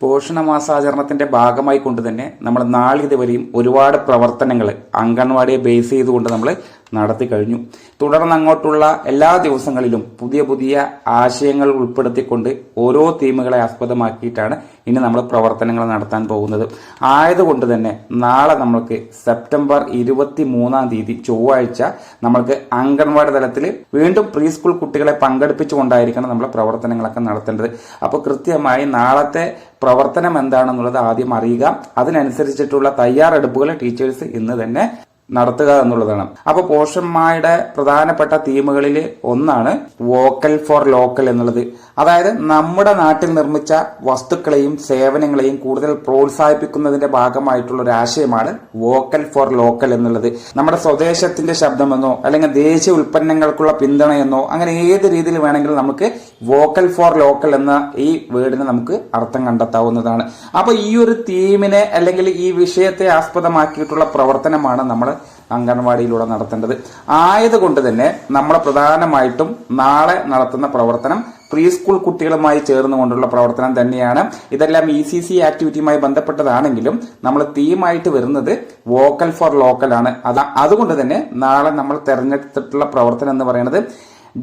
പോഷണ ഭാഗമായി കൊണ്ട് തന്നെ നമ്മൾ നാളിതുവരെയും ഒരുപാട് പ്രവർത്തനങ്ങൾ അംഗൻവാടിയെ ബേസ് ചെയ്തുകൊണ്ട് നമ്മൾ നടത്തി കഴിഞ്ഞു. തുടർന്ന് അങ്ങോട്ടുള്ള എല്ലാ ദിവസങ്ങളിലും പുതിയ പുതിയ ആശയങ്ങൾ ഉൾപ്പെടുത്തിക്കൊണ്ട് ഓരോ തീമുകളെ ആസ്പദമാക്കിയിട്ടാണ് ഇനി നമ്മൾ പ്രവർത്തനങ്ങൾ നടത്താൻ പോകുന്നത്. ആയതുകൊണ്ട് തന്നെ നാളെ നമ്മൾക്ക് സെപ്റ്റംബർ ഇരുപത്തി മൂന്നാം തീയതി ചൊവ്വാഴ്ച നമ്മൾക്ക് അംഗൻവാടി തലത്തിൽ വീണ്ടും പ്രീ സ്കൂൾ കുട്ടികളെ പങ്കെടുപ്പിച്ചുകൊണ്ടായിരിക്കണം നമ്മൾ പ്രവർത്തനങ്ങളൊക്കെ നടത്തേണ്ടത്. അപ്പോൾ കൃത്യമായി നാളത്തെ പ്രവർത്തനം എന്താണെന്നുള്ളത് ആദ്യം അറിയുക. അതിനനുസരിച്ചിട്ടുള്ള തയ്യാറെടുപ്പുകൾ ടീച്ചേഴ്സ് ഇന്ന് തന്നെ നടത്തുക എന്നുള്ളതാണ്. അപ്പൊ പോഷന്മാരുടെ പ്രധാനപ്പെട്ട തീമുകളിൽ ഒന്നാണ് വോക്കൽ ഫോർ ലോക്കൽ എന്നുള്ളത്. അതായത് നമ്മുടെ നാട്ടിൽ നിർമ്മിച്ച വസ്തുക്കളെയും സേവനങ്ങളെയും കൂടുതൽ പ്രോത്സാഹിപ്പിക്കുന്നതിന്റെ ഭാഗമായിട്ടുള്ള ഒരു ആശയമാണ് വോക്കൽ ഫോർ ലോക്കൽ എന്നുള്ളത്. നമ്മുടെ സ്വദേശത്തിന്റെ ശബ്ദമെന്നോ അല്ലെങ്കിൽ ദേശീയ ഉൽപ്പന്നങ്ങൾക്കുള്ള പിന്തുണയെന്നോ അങ്ങനെ ഏത് രീതിയിൽ വേണമെങ്കിലും നമുക്ക് വോക്കൽ ഫോർ ലോക്കൽ എന്ന ഈ വേർഡിന് നമുക്ക് അർത്ഥം കണ്ടെത്താവുന്നതാണ്. അപ്പൊ ഈ ഒരു തീമിനെ അല്ലെങ്കിൽ ഈ വിഷയത്തെ ആസ്പദമാക്കിയിട്ടുള്ള പ്രവർത്തനമാണ് നമ്മൾ അംഗൻവാടിയിലൂടെ നടത്തേണ്ടത്. ആയതുകൊണ്ട് തന്നെ നമ്മൾ പ്രധാനമായിട്ടും നാളെ നടത്തുന്ന പ്രവർത്തനം പ്രീ സ്കൂൾ കുട്ടികളുമായി ചേർന്നുകൊണ്ടുള്ള പ്രവർത്തനം തന്നെയാണ്. ഇതെല്ലാം ഇ സി സി ആക്ടിവിറ്റിയുമായി ബന്ധപ്പെട്ടതാണെങ്കിലും നമ്മൾ തീമായിട്ട് വരുന്നത് വോക്കൽ ഫോർ ലോക്കൽ ആണ്. അത് അതുകൊണ്ട് തന്നെ നാളെ നമ്മൾ തെരഞ്ഞെടുത്തിട്ടുള്ള പ്രവർത്തനം എന്ന് പറയുന്നത്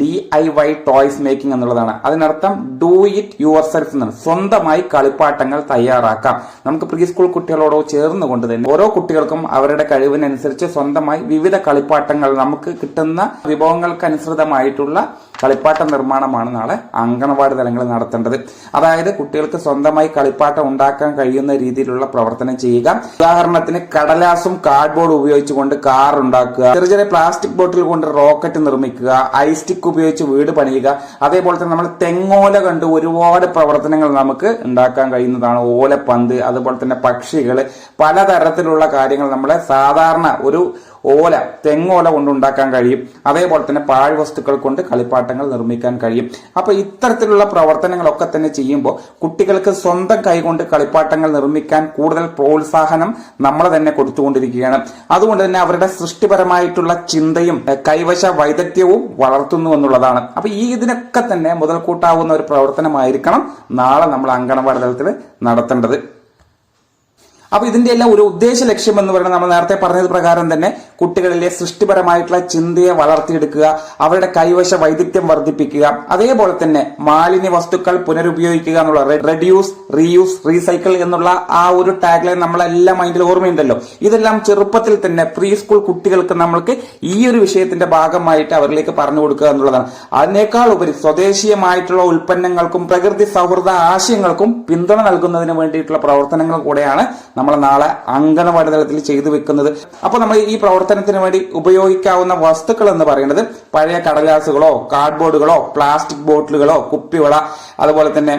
D I Y toys making എന്നുള്ളതാണ്. അതിനർത്ഥം ഡു ഇറ്റ് യുവർ സെൽഫ് എന്നാണ്. സ്വന്തമായി കളിപ്പാട്ടങ്ങൾ തയ്യാറാക്കാം. നമുക്ക് പ്രീ സ്കൂൾ കുട്ടികളോടോ ചേർന്നുകൊണ്ട് തന്നെ ഓരോ കുട്ടികൾക്കും അവരുടെ കഴിവിനനുസരിച്ച് സ്വന്തമായി വിവിധ കളിപ്പാട്ടങ്ങൾ നമുക്ക് കിട്ടുന്ന വിഭവങ്ങൾക്കനുസൃതമായിട്ടുള്ള കളിപ്പാട്ട നിർമ്മാണമാണ് നാളെ അങ്കണവാടി തലങ്ങളിൽ നടത്തേണ്ടത്. അതായത് കുട്ടികൾക്ക് സ്വന്തമായി കളിപ്പാട്ടം ഉണ്ടാക്കാൻ കഴിയുന്ന രീതിയിലുള്ള പ്രവർത്തനം ചെയ്യുക. ഉദാഹരണത്തിന് കടലാസും കാർഡ്ബോർഡ് ഉപയോഗിച്ചുകൊണ്ട് കാർ ഉണ്ടാക്കുക. ചെറിയ ചെറിയ പ്ലാസ്റ്റിക് ബോട്ടിൽ കൊണ്ട് റോക്കറ്റ് നിർമ്മിക്കുക. ഐ സ്റ്റിക്ക് ഉപയോഗിച്ച് വീട് പണിയുക. അതേപോലെ തന്നെ നമ്മൾ തെങ്ങോല കണ്ട് ഒരുപാട് പ്രവർത്തനങ്ങൾ നമുക്ക് ഉണ്ടാക്കാൻ കഴിയുന്നതാണ് ഓലപ്പന്ത് അതുപോലെ തന്നെ പക്ഷികൾ പലതരത്തിലുള്ള കാര്യങ്ങൾ നമ്മളെ സാധാരണ ഒരു ഓല തെങ്ങോല കൊണ്ട് ഉണ്ടാക്കാൻ കഴിയും. അതേപോലെ തന്നെ പാഴ് വസ്തുക്കൾ കൊണ്ട് കളിപ്പാട്ടങ്ങൾ നിർമ്മിക്കാൻ കഴിയും. അപ്പൊ ഇത്തരത്തിലുള്ള പ്രവർത്തനങ്ങളൊക്കെ തന്നെ ചെയ്യുമ്പോൾ കുട്ടികൾക്ക് സ്വന്തം കൈകൊണ്ട് കളിപ്പാട്ടങ്ങൾ നിർമ്മിക്കാൻ കൂടുതൽ പ്രോത്സാഹനം നമ്മൾ തന്നെ കൊടുത്തുകൊണ്ടിരിക്കുകയാണ്. അതുകൊണ്ട് തന്നെ അവരുടെ സൃഷ്ടിപരമായിട്ടുള്ള ചിന്തയും കൈവശ വൈദഗ്ധ്യവും വളർത്തുന്നു എന്നുള്ളതാണ്. അപ്പൊ ഈ ഇതിനൊക്കെ തന്നെ മുതൽക്കൂട്ടാവുന്ന ഒരു പ്രവർത്തനമായിരിക്കണം നാളെ നമ്മൾ അങ്കണവാടി തലത്തിൽ നടത്തേണ്ടത്. അപ്പൊ ഇതിന്റെ എല്ലാം ഒരു ഉദ്ദേശ ലക്ഷ്യം എന്ന് പറയുന്നത് നമ്മൾ നേരത്തെ പറഞ്ഞത് പ്രകാരം തന്നെ കുട്ടികളിലെ സൃഷ്ടിപരമായിട്ടുള്ള ചിന്തയെ വളർത്തിയെടുക്കുക അവരുടെ കൈവശ വൈദഗ്ധ്യം വർദ്ധിപ്പിക്കുക അതേപോലെ തന്നെ മാലിന്യ വസ്തുക്കൾ പുനരുപയോഗിക്കുക എന്നുള്ള റെഡ്യൂസ് റീയൂസ് റീസൈക്കിൾ എന്നുള്ള ആ ഒരു ടാഗ്ലൈൻ നമ്മളെല്ലാം മൈൻഡിൽ ഓർമ്മയുണ്ടല്ലോ. ഇതെല്ലാം ചെറുപ്പത്തിൽ തന്നെ പ്രീ സ്കൂൾ കുട്ടികൾക്ക് നമ്മൾക്ക് ഈ ഒരു വിഷയത്തിന്റെ ഭാഗമായിട്ട് അവരിലേക്ക് പറഞ്ഞു കൊടുക്കുക എന്നുള്ളതാണ്. അതിനേക്കാൾ ഉപരി സ്വദേശീയമായിട്ടുള്ള ഉൽപ്പന്നങ്ങൾക്കും പ്രകൃതി സൗഹൃദ ആശയങ്ങൾക്കും പിന്തുണ നൽകുന്നതിന് വേണ്ടിയിട്ടുള്ള പ്രവർത്തനങ്ങൾ കൂടെയാണ് നമ്മൾ നാളെ അങ്കണവാടി തലത്തിൽ ചെയ്തു വെക്കുന്നത്. അപ്പോൾ നമ്മൾ ഈ പ്രവർത്തനത്തിന് വേണ്ടി ഉപയോഗിക്കാവുന്ന വസ്തുക്കൾ എന്ന് പറയുന്നത് പഴയ കടലാസുകളോ കാർഡ്ബോർഡുകളോ പ്ലാസ്റ്റിക് ബോട്ടിലുകളോ കുപ്പിവള അതുപോലെ തന്നെ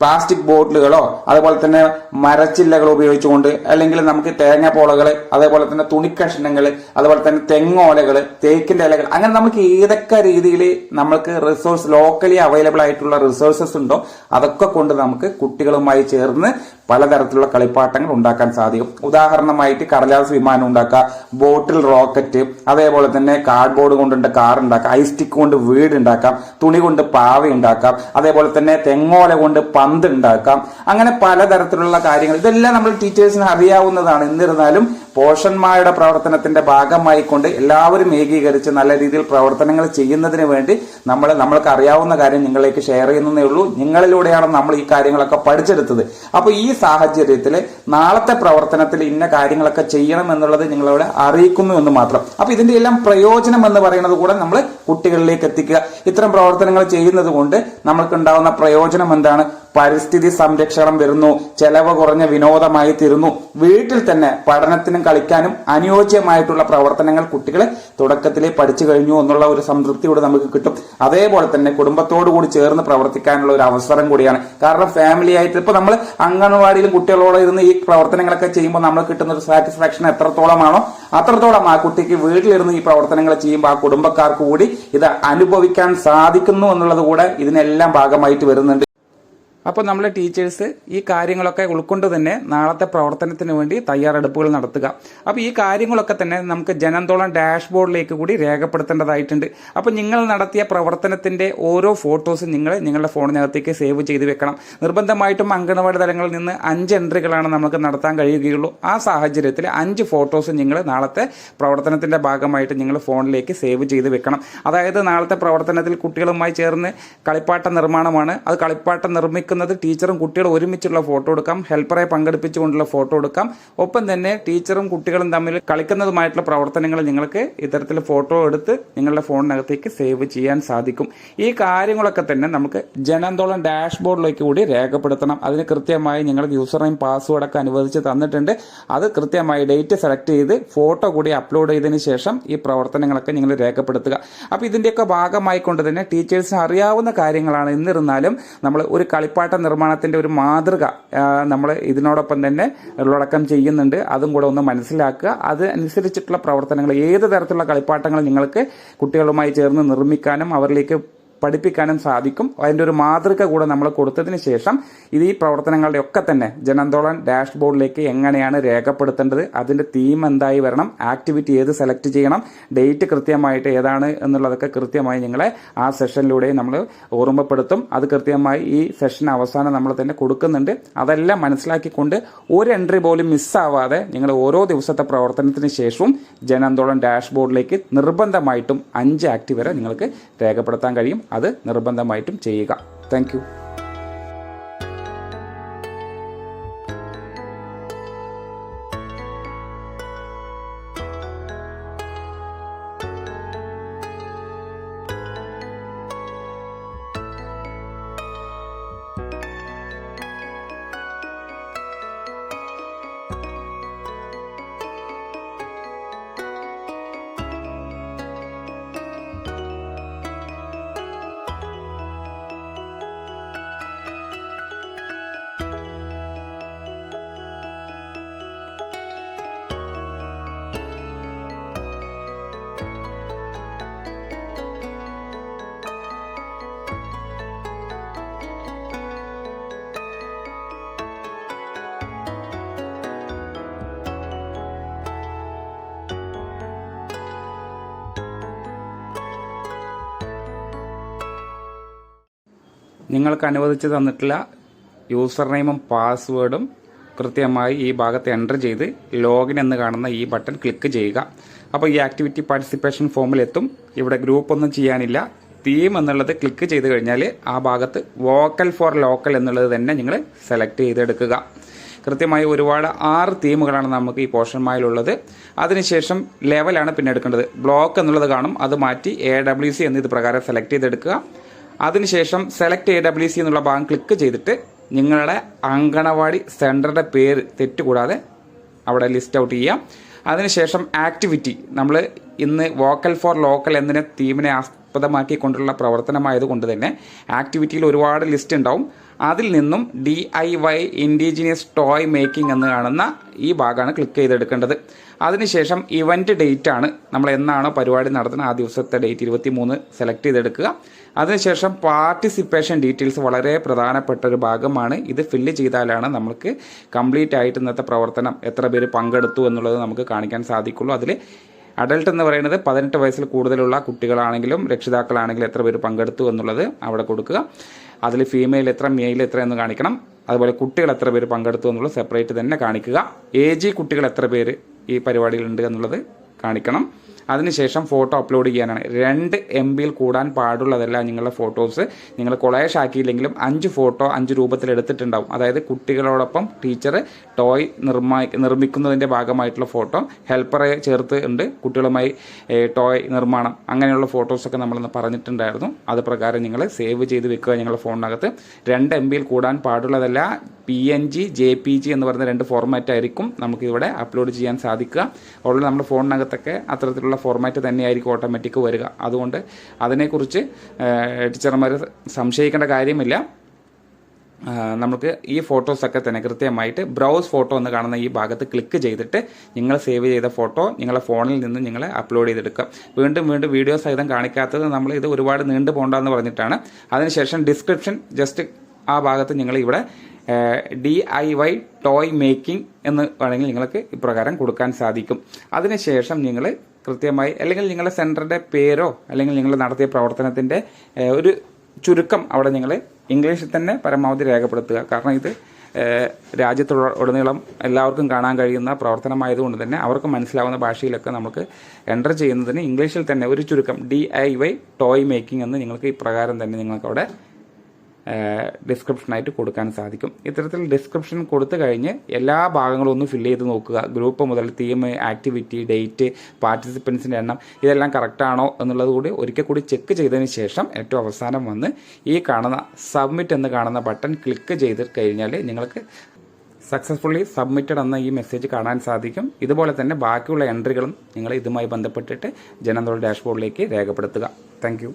പ്ലാസ്റ്റിക് ബോട്ടിലുകളോ അതുപോലെ തന്നെ മരച്ചില്ലകൾ ഉപയോഗിച്ചുകൊണ്ട് അല്ലെങ്കിൽ നമുക്ക് തേങ്ങ പോളകൾ അതേപോലെ തന്നെ തുണിക്കഷ്ണങ്ങൾ അതുപോലെ തന്നെ തെങ്ങോലകൾ തേക്കിന്റെ ഇലകൾ അങ്ങനെ നമുക്ക് ഏതൊക്കെ രീതിയിൽ നമ്മൾക്ക് റിസോഴ്സ് ലോക്കലി അവൈലബിൾ ആയിട്ടുള്ള റിസോഴ്സസ് ഉണ്ടോ അതൊക്കെ കൊണ്ട് നമുക്ക് കുട്ടികളുമായി ചേർന്ന് പലതരത്തിലുള്ള കളിപ്പാട്ടങ്ങൾ ഉണ്ടാക്കാൻ സാധിക്കും. ഉദാഹരണമായിട്ട് കടലാസ് വിമാനം ഉണ്ടാക്കുക ബോട്ടിൽ റോക്കറ്റ് അതേപോലെ തന്നെ കാർഡ്ബോർഡ് കൊണ്ടുണ്ട് കാർ ഉണ്ടാക്കാം ഐസ് സ്റ്റിക്ക് കൊണ്ട് വീട് ഉണ്ടാക്കാം തുണി കൊണ്ട് പാവ ഉണ്ടാക്കാം അതേപോലെ തന്നെ തെങ്ങോല കൊണ്ട് പന്ത് ഉണ്ടാക്കാം. അങ്ങനെ പലതരത്തിലുള്ള കാര്യങ്ങൾ. ഇതെല്ലാം നമ്മൾ ടീച്ചേഴ്സിന് അറിയാവുന്നതാണ്. എന്നിരുന്നാലും പോഷന്മാരുടെ പ്രവർത്തനത്തിന്റെ ഭാഗമായി കൊണ്ട് എല്ലാവരും ഏകീകരിച്ച് നല്ല രീതിയിൽ പ്രവർത്തനങ്ങൾ ചെയ്യുന്നതിന് വേണ്ടി നമ്മൾ നമ്മൾക്ക് അറിയാവുന്ന കാര്യം നിങ്ങളിലേക്ക് ഷെയർ ചെയ്യുന്നതേ ഉള്ളൂ. നിങ്ങളിലൂടെയാണ് നമ്മൾ ഈ കാര്യങ്ങളൊക്കെ പഠിച്ചെടുത്തത്. അപ്പോൾ ഈ സാഹചര്യത്തിൽ നാളത്തെ പ്രവർത്തനത്തിൽ ഇന്ന കാര്യങ്ങളൊക്കെ ചെയ്യണം എന്നുള്ളത് നിങ്ങളവിടെ അറിയിക്കുന്നു എന്ന് മാത്രം. അപ്പൊ ഇതിന്റെ എല്ലാം പ്രയോജനം എന്ന് പറയുന്നത് കൂടെ നമ്മൾ കുട്ടികളിലേക്ക് എത്തിക്കുക. ഇത്തരം പ്രവർത്തനങ്ങൾ ചെയ്യുന്നത് കൊണ്ട് നമ്മൾക്ക് ഉണ്ടാകുന്ന പ്രയോജനം എന്താണ്? പരിസ്ഥിതി സംരക്ഷണം വരുന്നു ചെലവ് കുറഞ്ഞ വിനോദമായി തീരുന്നു. വീട്ടിൽ തന്നെ പഠനത്തിനും കളിക്കാനും അനുയോജ്യമായിട്ടുള്ള പ്രവർത്തനങ്ങൾ കുട്ടികളെ തുടക്കത്തിലേ പഠിച്ചു കഴിഞ്ഞു എന്നുള്ള ഒരു സംതൃപ്തിയോട് നമുക്ക് കിട്ടും. അതേപോലെ തന്നെ കുടുംബത്തോടു കൂടി ചേർന്ന് പ്രവർത്തിക്കാനുള്ള ഒരു അവസരം കൂടിയാണ്. കാരണം ഫാമിലി ആയിട്ട് ഇപ്പൊ നമ്മൾ അംഗൻവാടിയിലും കുട്ടികളോട് ഇരുന്ന് ഈ പ്രവർത്തനങ്ങളൊക്കെ ചെയ്യുമ്പോൾ നമ്മൾ കിട്ടുന്ന ഒരു സാറ്റിസ്ഫാക്ഷൻ എത്രത്തോളമാണോ അത്രത്തോളം ആ കുട്ടിക്ക് വീട്ടിലിരുന്ന് ഈ പ്രവർത്തനങ്ങൾ ചെയ്യുമ്പോൾ ആ കുടുംബക്കാർക്ക് കൂടി ഇത് അനുഭവിക്കാൻ സാധിക്കുന്നു എന്നുള്ളത് കൂടെ ഇതിനെല്ലാം ഭാഗമായിട്ട് വരുന്നുണ്ട്. അപ്പോൾ നമ്മളെ ടീച്ചേഴ്സ് ഈ കാര്യങ്ങളൊക്കെ ഉൾക്കൊണ്ട് തന്നെ നാളത്തെ പ്രവർത്തനത്തിന് വേണ്ടി തയ്യാറെടുപ്പുകൾ നടത്തുക. അപ്പോൾ ഈ കാര്യങ്ങളൊക്കെ തന്നെ നമുക്ക് ജനന്തോളം ഡാഷ്ബോർഡിലേക്ക് കൂടി രേഖപ്പെടുത്തേണ്ടതായിട്ടുണ്ട്. അപ്പോൾ നിങ്ങൾ നടത്തിയ പ്രവർത്തനത്തിന്റെ ഓരോ ഫോട്ടോസും നിങ്ങൾ നിങ്ങളുടെ ഫോണിനകത്തേക്ക് സേവ് ചെയ്ത് വെക്കണം. നിർബന്ധമായിട്ടും അംഗനവാടി തലങ്ങളിൽ നിന്ന് അഞ്ച് എൻട്രികളാണ് നമുക്ക് നടത്താൻ കഴിയുകയുള്ളൂ. ആ സാഹചര്യത്തിൽ അഞ്ച് ഫോട്ടോസ് നിങ്ങൾ നാളത്തെ പ്രവർത്തനത്തിന്റെ ഭാഗമായിട്ട് നിങ്ങൾ ഫോണിലേക്ക് സേവ് ചെയ്ത് വെക്കണം. അതായത് നാളത്തെ പ്രവർത്തനത്തിൽ കുട്ടികളുമായി ചേർന്ന് കളിപ്പാട്ട നിർമ്മാണമാണ്. അത് കളിപ്പാട്ടം നിർമ്മിക്കുന്നത് ടീച്ചറും കുട്ടികളും ഒരുമിച്ചുള്ള ഫോട്ടോ എടുക്കാം. ഹെൽപ്പറെ പങ്കെടുപ്പിച്ചുകൊണ്ടുള്ള ഫോട്ടോ എടുക്കാം. ഒപ്പം തന്നെ ടീച്ചറും കുട്ടികളും തമ്മിൽ കളിക്കുന്നതുമായിട്ടുള്ള പ്രവർത്തനങ്ങൾ നിങ്ങൾക്ക് ഇത്തരത്തിൽ ഫോട്ടോ എടുത്ത് നിങ്ങളുടെ ഫോണിനകത്തേക്ക് സേവ് ചെയ്യാൻ സാധിക്കും. ഈ കാര്യങ്ങളൊക്കെ തന്നെ നമുക്ക് ജനന്തോളം ഡാഷ്ബോർഡിലേക്ക് കൂടി രേഖപ്പെടുത്തണം. അതിന് കൃത്യമായി നിങ്ങളുടെ യൂസർ നെയിം പാസ്വേഡ് ഒക്കെ അനുവദിച്ച് തന്നിട്ടുണ്ട്. അത് കൃത്യമായി ഡേറ്റ് സെലക്ട് ചെയ്ത് ഫോട്ടോ കൂടി അപ്ലോഡ് ചെയ്തതിന് ശേഷം ഈ പ്രവർത്തനങ്ങളൊക്കെ നിങ്ങൾ രേഖപ്പെടുത്തുക. അപ്പോൾ ഇതിന്റെയൊക്കെ ഭാഗമായിക്കൊണ്ട് തന്നെ ടീച്ചേഴ്സിന് അറിയാവുന്ന കാര്യങ്ങളാണ്. എന്നിരുന്നാലും നമ്മൾ ഒരു കളിപ്പാട്ട നിർമ്മാണത്തിന്റെ ഒരു മാതൃക നമ്മൾ ഇതിനോടൊപ്പം തന്നെ ഉള്ളടക്കം ചെയ്യുന്നുണ്ട്. അതും കൂടെ ഒന്ന് മനസ്സിലാക്കുക. അത് അനുസരിച്ചിട്ടുള്ള പ്രവർത്തനങ്ങൾ ഏത് തരത്തിലുള്ള കളിപ്പാട്ടങ്ങൾ നിങ്ങൾക്ക് കുട്ടികളുമായി ചേർന്ന് നിർമ്മിക്കാനും അവരിലേക്ക് പഠിപ്പിക്കാനും സാധിക്കും. അതിന്റെ ഒരു മാതൃക കൂടെ നമ്മൾ കൊടുത്തതിന് ശേഷം ഇത് ഈ പ്രവർത്തനങ്ങളുടെ ഒക്കെ തന്നെ ജനന്തോളൻ ഡാഷ്ബോർഡിലേക്ക് എങ്ങനെയാണ് രേഖപ്പെടുത്തേണ്ടത് അതിന്റെ തീം എന്തായി വരണം ആക്ടിവിറ്റി ഏത് സെലക്ട് ചെയ്യണം ഡേറ്റ് കൃത്യമായിട്ട് ഏതാണ് എന്നുള്ളതൊക്കെ കൃത്യമായി നിങ്ങളെ ആ സെഷനിലൂടെ നമ്മൾ ഓർമ്മപ്പെടുത്തും. അത് കൃത്യമായി ഈ സെഷൻ അവസാനം നമ്മൾ തന്നെ കൊടുക്കുന്നുണ്ട്. അതെല്ലാം മനസ്സിലാക്കിക്കൊണ്ട് ഒരു എൻട്രി പോലും മിസ്സാവാതെ നിങ്ങൾ ഓരോ ദിവസത്തെ പ്രവർത്തനത്തിന് ശേഷവും ജനാന്തോളം ഡാഷ്ബോർഡിലേക്ക് നിർബന്ധമായിട്ടും അഞ്ച് ആക്ടി വരെ നിങ്ങൾക്ക് രേഖപ്പെടുത്താൻ കഴിയും. അത് നിർബന്ധമായിട്ടും ചെയ്യുക. താങ്ക് നിങ്ങൾക്ക് അനുവദിച്ച് തന്നിട്ടുള്ള യൂസർ നെയിമും പാസ്വേഡും കൃത്യമായി ഈ ഭാഗത്ത് എന്റർ ചെയ്ത് ലോഗിൻ എന്ന് കാണുന്ന ഈ ബട്ടൺ ക്ലിക്ക് ചെയ്യുക. അപ്പോൾ ഈ ആക്ടിവിറ്റി പാർട്ടിസിപ്പേഷൻ ഫോമിലെത്തും ഇവിടെ ഗ്രൂപ്പ് ഒന്നും ചെയ്യാനില്ല. തീം എന്നുള്ളത് ക്ലിക്ക് ചെയ്ത് കഴിഞ്ഞാൽ ആ ഭാഗത്ത് വോക്കൽ ഫോർ ലോക്കൽ എന്നുള്ളത് തന്നെ നിങ്ങൾ സെലക്ട് ചെയ്തെടുക്കുക. കൃത്യമായി ഒരുപാട് ആറ് തീമുകളാണ് നമുക്ക് ഈ പോർഷൻ മായിലുള്ളത്. അതിനുശേഷം ലെവലാണ് പിന്നെ എടുക്കേണ്ടത്. ബ്ലോക്ക് എന്നുള്ളത് കാണും. അത് മാറ്റി എ ഡബ്ല്യു സി എന്നിത് പ്രകാരം സെലക്ട് ചെയ്തെടുക്കുക. അതിനുശേഷം സെലക്ട് എ ഡബ്ല്യു സി എന്നുള്ള ഭാഗം ക്ലിക്ക് ചെയ്തിട്ട് നിങ്ങളുടെ അങ്കണവാടി സെന്ററിന്റെ പേര് തെറ്റുകൂടാതെ അവിടെ ലിസ്റ്റ് ഔട്ട് ചെയ്യാം. അതിനുശേഷം ആക്ടിവിറ്റി നമ്മൾ ഇന്ന് വോക്കൽ ഫോർ ലോക്കൽ എന്നതിനെ തീമിനെ ആസ്പദമാക്കിക്കൊണ്ടുള്ള പ്രവർത്തനമായതുകൊണ്ട് തന്നെ ആക്ടിവിറ്റിയിൽ ഒരുപാട് ലിസ്റ്റ് ഉണ്ടാവും. അതിൽ നിന്നും D I Y indigenous toy making എന്ന് കാണുന്ന ഈ ഭാഗമാണ് ക്ലിക്ക് ചെയ്തെടുക്കേണ്ടത്. അതിനുശേഷം ഇവന്റ് ഡേറ്റ് ആണ്. നമ്മൾ എന്നാണോ പരിപാടി നടത്തുന്നത് ആ ദിവസത്തെ ഡേറ്റ് ഇരുപത്തി മൂന്ന് സെലക്ട് ചെയ്തെടുക്കുക. അതിനുശേഷം പാർട്ടിസിപ്പേഷൻ ഡീറ്റെയിൽസ് വളരെ പ്രധാനപ്പെട്ട ഒരു ഭാഗമാണ്. ഇത് ഫില്ല് ചെയ്താലാണ് നമുക്ക് കംപ്ലീറ്റ് ആയിട്ട് ഇന്നത്തെ പ്രവർത്തനം എത്ര പേര് പങ്കെടുത്തു എന്നുള്ളത് നമുക്ക് കാണിക്കാൻ സാധിക്കുള്ളൂ. അതിൽ അഡൾട്ട് എന്ന് പറയുന്നത് പതിനെട്ട് വയസ്സിൽ കൂടുതലുള്ള കുട്ടികളാണെങ്കിലും രക്ഷിതാക്കളാണെങ്കിലും എത്ര പേര് പങ്കെടുത്തു എന്നുള്ളത് അവിടെ കൊടുക്കുക. അതിൽ ഫീമെയിൽ എത്ര മെയിൽ എത്ര എന്ന് കാണിക്കണം. അതുപോലെ കുട്ടികൾ എത്ര പേര് പങ്കെടുത്തു എന്നുള്ളത് സെപ്പറേറ്റ് തന്നെ കാണിക്കുക. ഏജ് കുട്ടികൾ എത്ര പേര് ഈ പരിപാടിയിലുണ്ട് എന്നുള്ളത് കാണിക്കണം. അതിനുശേഷം ഫോട്ടോ അപ്ലോഡ് ചെയ്യാനാണ്. രണ്ട് എം ബിയിൽ കൂടാൻ പാടുള്ളതല്ല നിങ്ങളുടെ ഫോട്ടോസ് നിങ്ങൾ കൊളേഷ് ആക്കിയില്ലെങ്കിലും അഞ്ച് ഫോട്ടോ അഞ്ച് രൂപത്തിൽ എടുത്തിട്ടുണ്ടാവും. അതായത് കുട്ടികളോടൊപ്പം ടീച്ചർ ടോയ് നിർമ്മാ നിർമ്മിക്കുന്നതിന്റെ ഭാഗമായിട്ടുള്ള ഫോട്ടോ ഹെൽപ്പറെ ചേർത്ത് ഉണ്ട്. കുട്ടികളുമായി ടോയ് നിർമ്മാണം അങ്ങനെയുള്ള ഫോട്ടോസൊക്കെ നമ്മളൊന്ന് പറഞ്ഞിട്ടുണ്ടായിരുന്നു. അത് പ്രകാരം നിങ്ങൾ സേവ് ചെയ്ത് വെക്കുക നിങ്ങളുടെ ഫോണിനകത്ത്. രണ്ട് എം ബിയിൽ കൂടാൻ പാടുള്ളതല്ല P N G J P G എന്ന് പറയുന്ന രണ്ട് ഫോർമാറ്റ് ആയിരിക്കും നമുക്ക് ഇവിടെ അപ്ലോഡ് ചെയ്യാൻ സാധിക്കുക. ഓൾറെഡി നമ്മുടെ ഫോണിനകത്തൊക്കെ അത്തരത്തിലുള്ള ഫോർമാറ്റ് തന്നെയായിരിക്കും ഓട്ടോമാറ്റിക് വരിക. അതുകൊണ്ട് അതിനെക്കുറിച്ച് ടീച്ചർമാർ സംശയിക്കേണ്ട കാര്യമില്ല. നമുക്ക് ഈ ഫോട്ടോസൊക്കെ തന്നെ കൃത്യമായിട്ട് ബ്രൗസ് ഫോട്ടോ എന്ന് കാണുന്ന ഈ ഭാഗത്ത് ക്ലിക്ക് ചെയ്തിട്ട് നിങ്ങൾ സേവ് ചെയ്ത ഫോട്ടോ നിങ്ങളെ ഫോണിൽ നിന്ന് നിങ്ങൾ അപ്ലോഡ് ചെയ്തെടുക്കുക. വീണ്ടും വീണ്ടും വീഡിയോ സഹിതം കാണിക്കാത്തത് നമ്മൾ ഇത് ഒരുപാട് നീണ്ടു പോകണ്ടെന്ന് പറഞ്ഞിട്ടാണ്. അതിനുശേഷം ഡിസ്ക്രിപ്ഷൻ ജസ്റ്റ് ആ ഭാഗത്ത് നിങ്ങൾ ഇവിടെ D I Y toy making എന്ന് വേണമെങ്കിൽ നിങ്ങൾക്ക് ഇപ്രകാരം കൊടുക്കാൻ സാധിക്കും. അതിനുശേഷം നിങ്ങൾ കൃത്യമായി അല്ലെങ്കിൽ നിങ്ങളുടെ സെന്ററിന്റെ പേരോ അല്ലെങ്കിൽ നിങ്ങൾ നടത്തിയ പ്രവർത്തനത്തിന്റെ ഒരു ചുരുക്കം അവിടെ നിങ്ങൾ ഇംഗ്ലീഷിൽ തന്നെ പരമാവധി രേഖപ്പെടുത്തുക. കാരണം ഇത് രാജ്യത്തുള്ള ഉടനീളം എല്ലാവർക്കും കാണാൻ കഴിയുന്ന പ്രവർത്തനമായതുകൊണ്ട് തന്നെ അവർക്ക് മനസ്സിലാവുന്ന ഭാഷയിലൊക്കെ നമുക്ക് എന്റർ ചെയ്യുന്നതിന് ഇംഗ്ലീഷിൽ തന്നെ ഒരു ചുരുക്കം D I Y toy making എന്ന് നിങ്ങൾക്ക് ഇപ്രകാരം തന്നെ നിങ്ങൾക്ക് അവിടെ ഡിസ്ക്രിപ്ഷനായിട്ട് കൊടുക്കാൻ സാധിക്കും. ഇത്തരത്തിൽ ഡിസ്ക്രിപ്ഷൻ കൊടുത്തു കഴിഞ്ഞ് എല്ലാ ഭാഗങ്ങളും ഒന്ന് ഫില്ല് ചെയ്ത് നോക്കുക. ഗ്രൂപ്പ് മുതൽ തീം ആക്ടിവിറ്റി ഡേറ്റ് പാർട്ടിസിപ്പൻസിന്റെ എണ്ണം ഇതെല്ലാം കറക്റ്റാണോ എന്നുള്ളത് കൂടി ഒരിക്കൽ കൂടി ചെക്ക് ചെയ്തതിന് ശേഷം ഏറ്റവും അവസാനം വന്ന് ഈ കാണുന്ന സബ്മിറ്റ് എന്ന് കാണുന്ന ബട്ടൺ ക്ലിക്ക് ചെയ്ത് കഴിഞ്ഞാൽ നിങ്ങൾക്ക് സക്സസ്ഫുള്ളി സബ്മിറ്റഡ് എന്ന ഈ മെസ്സേജ് കാണാൻ സാധിക്കും. ഇതുപോലെ തന്നെ ബാക്കിയുള്ള എൻട്രികളും നിങ്ങൾ ഇതുമായി ബന്ധപ്പെട്ടിട്ട് ജനന്തോൾ ഡാഷ്ബോർഡിലേക്ക് രേഖപ്പെടുത്തുക. താങ്ക്